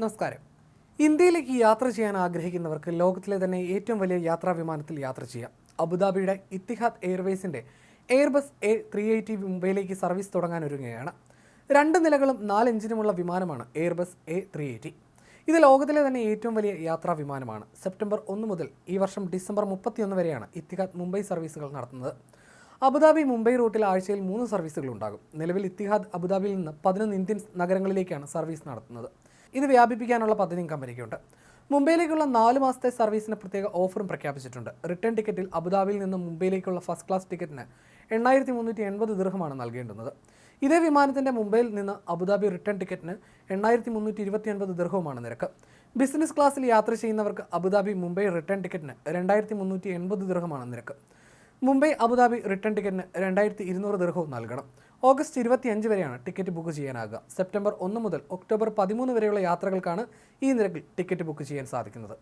നമസ്കാരം. ഇന്ത്യയിലേക്ക് യാത്ര ചെയ്യാൻ ആഗ്രഹിക്കുന്നവർക്ക് ലോകത്തിലെ തന്നെ ഏറ്റവും വലിയ യാത്രാ വിമാനത്തിൽ യാത്ര ചെയ്യാം. അബുദാബിയുടെ ഇത്തിഹാദ് എയർവേസിന്റെ എയർബസ് എ ത്രീ എയ്റ്റി മുംബൈയിലേക്ക് സർവീസ് തുടങ്ങാൻ ഒരുങ്ങുകയാണ്. രണ്ട് നിലകളും നാല് എഞ്ചിനുമുള്ള വിമാനമാണ് എയർബസ് എ ത്രീ എയ്റ്റി. ഇത് ലോകത്തിലെ തന്നെ ഏറ്റവും വലിയ യാത്രാ വിമാനമാണ് സെപ്റ്റംബർ ഒന്ന് മുതൽ ഈ വർഷം ഡിസംബർ മുപ്പത്തിയൊന്ന് വരെയാണ് ഇത്തിഹാദ് മുംബൈ സർവീസുകൾ നടത്തുന്നത്. അബുദാബി മുംബൈ റൂട്ടിൽ ആഴ്ചയിൽ മൂന്ന് സർവീസുകൾ ഉണ്ടാകും നിലവിൽ ഇത്തിഹാദ് അബുദാബിയിൽ നിന്ന് പതിനൊന്ന് ഇന്ത്യൻ നഗരങ്ങളിലേക്കാണ് സർവീസ് നടത്തുന്നത്. ഇത് വ്യാപിപ്പിക്കാനുള്ള പദ്ധതിയും കമ്പനിക്കുണ്ട് മുംബൈയിലേക്കുള്ള നാല് മാസത്തെ സർവീസിന് പ്രത്യേക ഓഫറും പ്രഖ്യാപിച്ചിട്ടുണ്ട്. റിട്ടേൺ ടിക്കറ്റിൽ അബുദാബിയിൽ നിന്ന് മുംബൈയിലേക്കുള്ള ഫസ്റ്റ് ക്ലാസ് ടിക്കറ്റിന് എണ്ണായിരത്തി മുന്നൂറ്റി എൺപത് ദീർഘമാണ് നൽകേണ്ടുന്നത്. ഇതേ വിമാനത്തിന്റെ മുംബൈയിൽ നിന്ന് അബുദാബി റിട്ടേൺ ടിക്കറ്റിന് എണ്ണായിരത്തി മുന്നൂറ്റി ഇരുപത്തി ഒൻപത് ദീർഘവുമാണ് നിരക്ക്. ബിസിനസ് ക്ലാസ്സിൽ യാത്ര ചെയ്യുന്നവർക്ക് അബുദാബി മുംബൈ റിട്ടേൺ ടിക്കറ്റിന് രണ്ടായിരത്തി മുന്നൂറ്റി എൺപത് ദീർഘമാണ് നിരക്ക്. മുംബൈ അബുദാബി റിട്ടേൺ ടിക്കറ്റിന് രണ്ടായിരത്തി ഇരുന്നൂറ് ദീർഘവും നൽകണം. ഓഗസ്റ്റ് ഇരുപത്തിയഞ്ച് വരെയാണ് ടിക്കറ്റ് ബുക്ക് ചെയ്യാനാകുക. സെപ്റ്റംബർ ഒന്ന് മുതൽ ഒക്ടോബർ പതിമൂന്ന് വരെയുള്ള യാത്രകൾക്കാണ് ഈ നിരക്കിൽ ടിക്കറ്റ് ബുക്ക് ചെയ്യാൻ സാധിക്കുന്നത്.